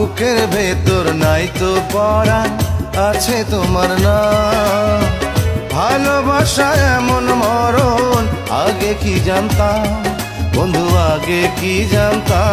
বুকের ভেতর নাই তো পড়া, আছে তোমার না। ভালোবাসা এমন মরণ, আগে কি জানতাম? বন্ধু, আগে কি জানতাম?